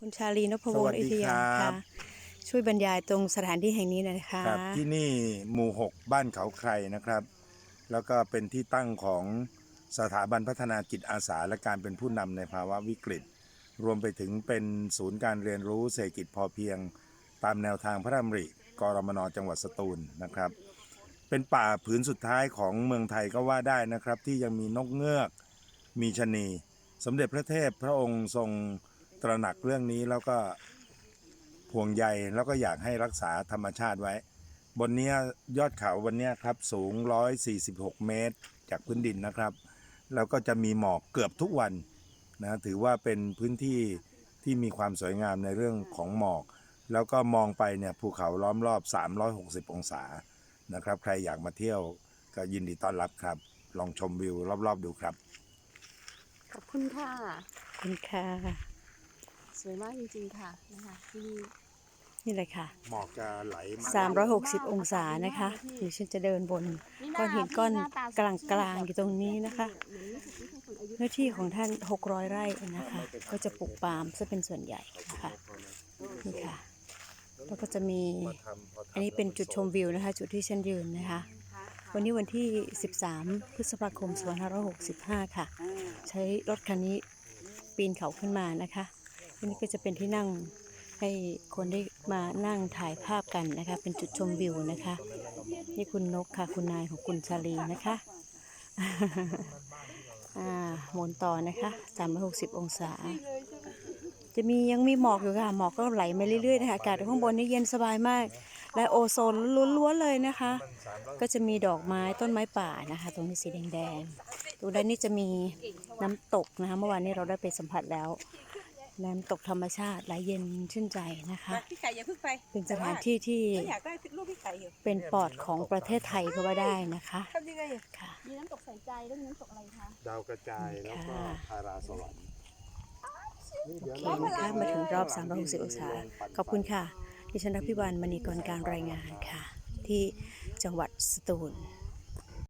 คุณชาลีนพวงสวัศ์สอิดีทยาครับค่ะช่วยบรรยายตรงสถานที่แห่งนี้หน่อยนะคะครับที่นี่หมู่ 6 บ้านเขาใครนะครับ แล้วก็เป็นที่ตั้งของสถาบันพัฒนาจิตอาสาและการเป็นผู้นำในภาวะวิกฤต รวมไปถึงเป็นศูนย์การเรียนรู้เศรษฐกิจพอเพียง ตามแนวทางพระดำริกรมนจังหวัดสตูลนะครับ เป็นป่าผืนสุดท้ายของเมืองไทยก็ว่าได้นะครับ ที่ยังมีนกเงือก มีชะนี สมเด็จพระเทพพระองค์ทรง ตระหนักเรื่องนี้แล้วก็ห่วงใยแล้วก็อยากให้รักษาธรรมชาติไว้ บนเนี้ยยอดเขาวันเนี้ยครับสูง 146 เมตร จากพื้นดินนะครับ แล้วก็จะมีหมอกเกือบทุกวันนะถือว่าเป็นพื้นที่ที่มีความสวยงามในเรื่องของหมอก แล้วก็มองไปเนี่ยภูเขาล้อมรอบ 360 องศานะครับ ใครอยากมาเที่ยวก็ยินดีต้อนรับครับ ลองชมวิวรอบๆดูครับ ขอบคุณค่ะ ขอบคุณค่ะ สวยมากจริงๆค่ะนะคะที่นี่นี่เลยค่ะ หมอกจะไหลมา360 องศานะคะเดี๋ยวฉันจะเดินบนก้อนหินก้อนกลางกลางๆอยู่ตรงนี้นะคะ เนื้อที่ของท่าน 600 ไร่นะคะ ก็จะปลูกปาล์มซะเป็นส่วนใหญ่นะคะนี่ค่ะ แล้วก็จะมีอันนี้เป็นจุดชมวิวนะคะ จุดที่ฉันยืนนะคะ วันนี้วันที่ 13 พฤษภาคม 2565 ค่ะ ใช้รถคันนี้ปีนเขาขึ้นมานะคะ อันนี้ก็จะเป็นที่นั่งให้คนได้มานั่งถ่ายภาพกันนะคะ เป็นจุดชมวิวนะคะ นี่คุณนกค่ะคุณนายของคุณชาลีนะคะอ่าหมุนต่อนะคะ360 องศา จะมียังมีหมอกอยู่ค่ะหมอกก็ไหลมาเรื่อยๆนะคะอากาศข้างบนนี่เย็นสบายมาก และโอโซนล้วนๆเลยนะคะ ก็จะมีดอกไม้ต้นไม้ป่านะคะ ตรงนี้สีแดงๆตรงด้านนี้จะมีน้ำตกนะคะ เมื่อวานนี้เราได้ไปสัมผัสแล้ว น้ำตกธรรมชาติไหลเย็นชื่นใจนะคะพี่ไก่อย่าเพิ่งไปเป็นสถานที่ที่ก็อยากได้รูปพี่ไก่อยู่เป็นปอดของประเทศไทยก็ว่าได้นะคะทำยังไงอะค่ะ มีน้ำตกใส่ใจแล้วมีน้ำตกอะไรคะ ดาวกระจายแล้วก็ค่ะทาราสวรรค์โอเคนะคะมาถึงรอบ 360 องศา ขอบคุณค่ะ ดิฉันรักพิวันมณีกรการรายงานค่ะ ที่จังหวัดสตูล